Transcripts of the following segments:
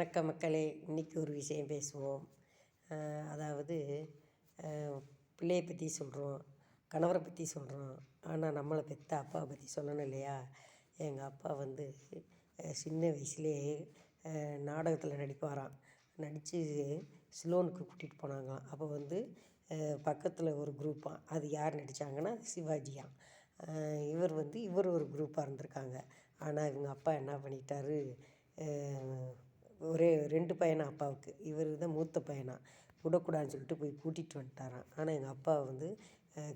வணக்க மக்களே இன்றைக்கி ஒரு விஷயம் பேசுவோம். அதாவது பிள்ளையை பற்றி சொல்கிறோம் கணவரை பற்றி சொல்கிறோம் ஆனால் நம்மளை பெற்ற அப்பாவை பற்றி சொல்லணும் இல்லையா? எங்கள் அப்பா வந்து சின்ன வயசுலேயே நாடகத்தில் நடிப்பாராம். நடித்து சிலோனுக்கு கூட்டிகிட்டு போனாங்களாம். அப்போ வந்து பக்கத்தில் ஒரு குரூப்பாக அது யார் நடித்தாங்கன்னா சிவாஜியாம். இவர் வந்து இவர் ஒரு குரூப்பாக இருந்திருக்காங்க. ஆனால் இவங்க அப்பா என்ன பண்ணிட்டாரு? ஒரே ரெண்டு பையனா அப்பாவுக்கு. இவர் தான் மூத்த பையனா. விடக்கூடாதுன்னு சொல்லிட்டு போய் கூட்டிகிட்டு வந்துட்டாரான் ஆனால் எங்கள் அப்பா வந்து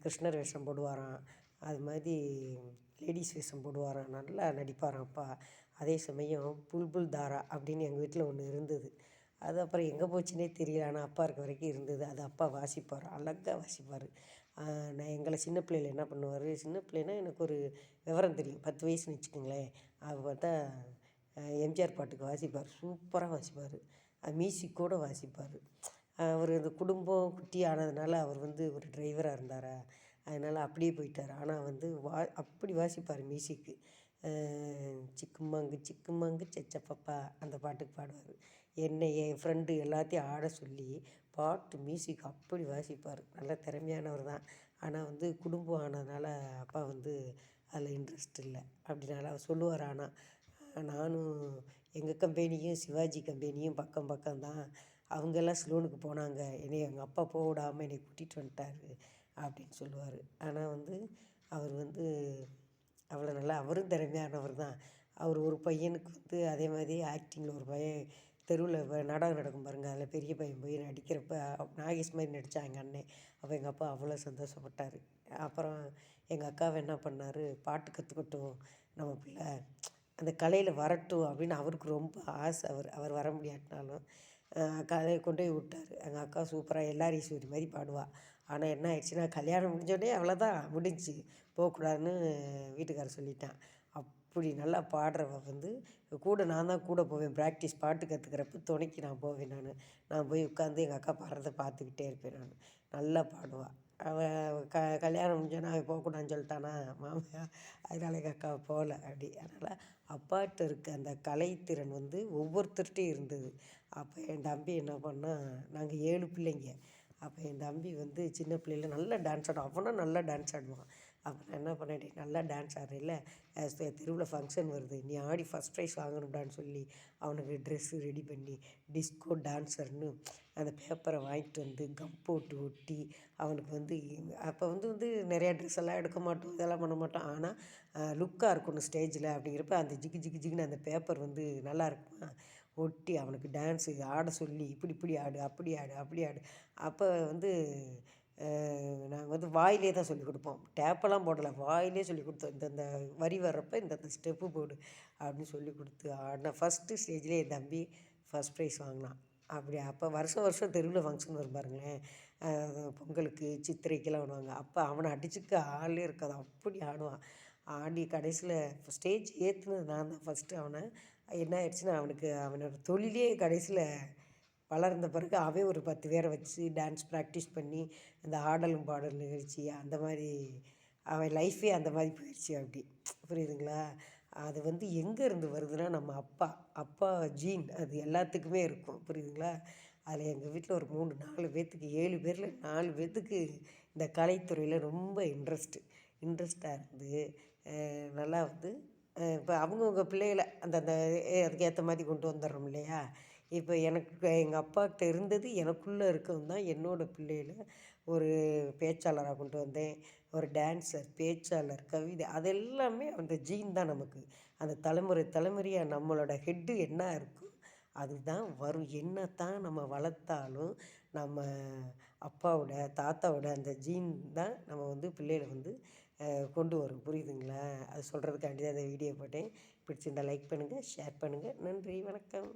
கிருஷ்ணர் வேஷம் போடுவாராம். அது மாதிரி லேடிஸ் வேஷம் போடுவாராம். நல்லா நடிப்பாராம் அப்பா. அதே சமயம் புல்புல் தாரா அப்படின்னு எங்கள் வீட்டில் ஒன்று இருந்தது. அது அப்புறம் எங்கே போச்சுன்னே தெரியல. ஆனால் அப்பா இருக்க வரைக்கும் இருந்தது. அது அப்பா வாசிப்பார். அழகாக வாசிப்பார். நான் எங்களை சின்ன பிள்ளையில் என்ன பண்ணுவார்? சின்ன பிள்ளைன்னா எனக்கு ஒரு விவரம் தெரியும். பத்து வயசுன்னு வச்சுக்கோங்களேன். அது பார்த்தா எம்ஜிஆர் பாட்டுக்கு வாசிப்பார். சூப்பராக வாசிப்பார். மியூசிக் கூட வாசிப்பார். அவர் அந்த குடும்பம் குட்டி ஆனதுனால அவர் வந்து ஒரு டிரைவராக இருந்தாரா? அதனால் அப்படியே போயிட்டார். ஆனால் வந்து வா அப்படி வாசிப்பார் மியூசிக்கு. சிக்குமாங்கு சிக்குமாங்கு சச்சப்பப்பா அந்த பாட்டுக்கு பாடுவார். என்னை என் ஃப்ரெண்டு எல்லாத்தையும் ஆட சொல்லி பாட்டு மியூசிக் அப்படி வாசிப்பார். நல்ல திறமையானவர் தான். ஆனால் வந்து குடும்பம் ஆனதுனால அப்பா வந்து அதில் இன்ட்ரெஸ்ட் இல்லை. அப்படினால அவர் சொல்லுவார். ஆனால் நானும் எங்கள் கம்பெனியும் சிவாஜி கம்பெனியும் பக்கம் பக்கம் தான். அவங்கெல்லாம் ஸ்லோனுக்கு போனாங்க. என்னை எங்கள் அப்பா போக விடாமல் என்னை கூட்டிகிட்டு வந்துட்டாரு அப்படின்னு சொல்லுவார். ஆனால் வந்து அவர் வந்து அவ்வளோ நல்லா அவரும் திறமையானவர் தான். அவர் ஒரு பையனுக்கு வந்து அதே மாதிரி ஆக்டிங்கில் ஒரு பையன் தெருவில் நாடகம் நடக்கும் பாருங்கள் அதில் பெரிய பையன் போய் நடிக்கிறப்ப நாகேஷ் மாதிரி நடித்தான் எங்கள் அண்ணன். அப்போ எங்கள் அப்பா அவ்வளோ சந்தோஷப்பட்டார். அப்புறம் எங்கள் அக்காவை என்ன பண்ணார்? பாட்டு கற்றுக்கட்டும் நம்ம பிள்ளை அந்த கலையில் வரட்டும் அப்படின்னு அவருக்கு ரொம்ப ஆசை. அவர் அவர் வர முடியாட்டினாலும் கலையை கொண்டு போய் விட்டார். எங்கள் அக்கா சூப்பராக எல்லார் ஈஸ்வரி மாதிரி பாடுவாள் ஆனால் என்ன ஆயிடுச்சுன்னா கல்யாணம் முடிஞ்சோடனே அவ்வளோதான் முடிஞ்சு போகக்கூடாதுன்னு வீட்டுக்காரர் சொல்லிட்டான். அப்படி நல்லா பாடுறவ வந்து கூட நான் தான் கூட போவேன். ப்ராக்டிஸ் பாட்டு கற்றுக்கிறப்ப துணைக்கு நான் போவேன் நான். நான் போய் உட்காந்து எங்கள் அக்கா பாடுறத பார்த்துக்கிட்டே இருப்பேன் நான். நல்லா பாடுவாள் அவள் க கல்யாணம் முடிஞ்சோடனே அவன் போகக்கூடாதுன்னு சொல்லிட்டானா மாமியார் அதனால் எங்கள் அக்கா போகல அப்படி. அதனால் அப்பாட்ட இருக்க அந்த கலைத்திறன் வந்து ஒவ்வொருத்தர்கிட்டையும் இருந்தது. அப்போ என் தம்பி என்ன பண்ணால் நாங்கள் ஏழு பிள்ளைங்க. அப்போ என் தம்பி வந்து சின்ன பிள்ளையில நல்லா டான்ஸ் ஆடுவான். அவனும் நல்லா டான்ஸ் ஆடுவான். அப்போ நான் என்ன பண்ணேன் நல்லா டான்ஸ் ஆடுறில்ல. தெருவில் ஃபங்க்ஷன் வருது. நீ ஆடி ஃபஸ்ட் ப்ரைஸ் வாங்கணும்டான்னு சொல்லி அவனுக்கு ட்ரெஸ்ஸு ரெடி பண்ணி டிஸ்கோ டான்ஸர்னு அந்த பேப்பரை வாங்கிட்டு வந்து கம் போட்டு ஒட்டி அவனுக்கு வந்து அப்போ வந்து வந்து நிறையா ட்ரெஸ் எல்லாம் எடுக்க மாட்டோம் இதெல்லாம் பண்ண மாட்டோம். ஆனால் லுக்காக இருக்கணும் ஸ்டேஜில் அப்படிங்கிறப்ப அந்த ஜிகு ஜிகு ஜிகுன்னு அந்த பேப்பர் வந்து நல்லா இருக்குமா? ஒட்டி அவனுக்கு டான்ஸு ஆட சொல்லி இப்படி இப்படி ஆடு அப்படி ஆடு அப்படி ஆடு. அப்போ வந்து நாங்கள் வந்து வாயிலே தான் சொல்லிக் கொடுப்போம். டேப்பெல்லாம் போடலை வாயிலே சொல்லிக் கொடுத்தோம். இந்தந்த வரி வர்றப்போ இந்தந்த ஸ்டெப்பு போடு அப்படின்னு சொல்லி கொடுத்து ஆடினா ஃபஸ்ட்டு ஸ்டேஜ்லேயே என் தம்பி ஃபஸ்ட் ப்ரைஸ் வாங்கினான். அப்படி அப்போ வருஷம் வருஷம் தெருவில் ஃபங்க்ஷன் வரும் பாருங்களேன். பொங்கலுக்கு சித்திரைக்கெல்லாம் ஆடுவாங்க அப்போ அவனை அடிச்சுக்க ஆளே இருக்காது. அப்படி ஆடுவான். ஆடி கடைசியில் ஸ்டேஜ் ஏற்றுனது நான் தான். ஃபஸ்ட்டு அவனை. என்ன ஆயிடுச்சுன்னா அவனுக்கு அவனோட தொழிலே கடைசியில் வளர்ந்த பிறகு அவன் ஒரு பத்து பேரை வச்சு டான்ஸ் ப்ராக்டிஸ் பண்ணி அந்த ஆடலும் பாடல் நிகழ்ச்சி அந்த மாதிரி அவன் லைஃபே அந்த மாதிரி போயிடுச்சு அப்படி. புரியுதுங்களா? அது வந்து எங்கே இருந்து வருதுன்னா நம்ம அப்பா அப்பா ஜீன் அது எல்லாத்துக்குமே இருக்கும். புரியுதுங்களா? அதில் எங்கள் வீட்டில் ஒரு மூணு நாலு பேர்த்துக்கு ஏழு பேரில் நாலு பேர்த்துக்கு இந்த கலைத்துறையில் ரொம்ப இன்ட்ரெஸ்ட்டு இன்ட்ரெஸ்ட்டாக இருந்து நல்லா வந்து இப்போ அவங்கவுங்க பிள்ளைகளை அந்தந்த அதுக்கு மாதிரி கொண்டு வந்துடுறோம் இல்லையா? இப்போ எனக்கு எங்கள் அப்பாக்கிட்ட இருந்தது எனக்குள்ளே இருக்கிறது தான் என்னோடய பிள்ளைகளை ஒரு பேச்சாளராக கொண்டு வந்தேன். ஒரு டான்ஸர் பேச்சாளர் கவிதை அதெல்லாமே அந்த ஜீன் தான் நமக்கு. அந்த தலைமுறை தலைமுறையாக நம்மளோட ஹெட்டு என்ன இருக்கோ அதுதான் வரும். என்ன தான் நம்ம வளர்த்தாலும் நம்ம அப்பாவோட தாத்தாவோட அந்த ஜீன் தான் நம்ம வந்து பிள்ளைகளை வந்து கொண்டு வரும். புரியுதுங்களா? அது சொல்கிறதுக்காண்டி தான் இந்த வீடியோ போட்டேன். பிடிச்சிருந்தால் லைக் பண்ணுங்கள் ஷேர் பண்ணுங்கள் நன்றி வணக்கம்.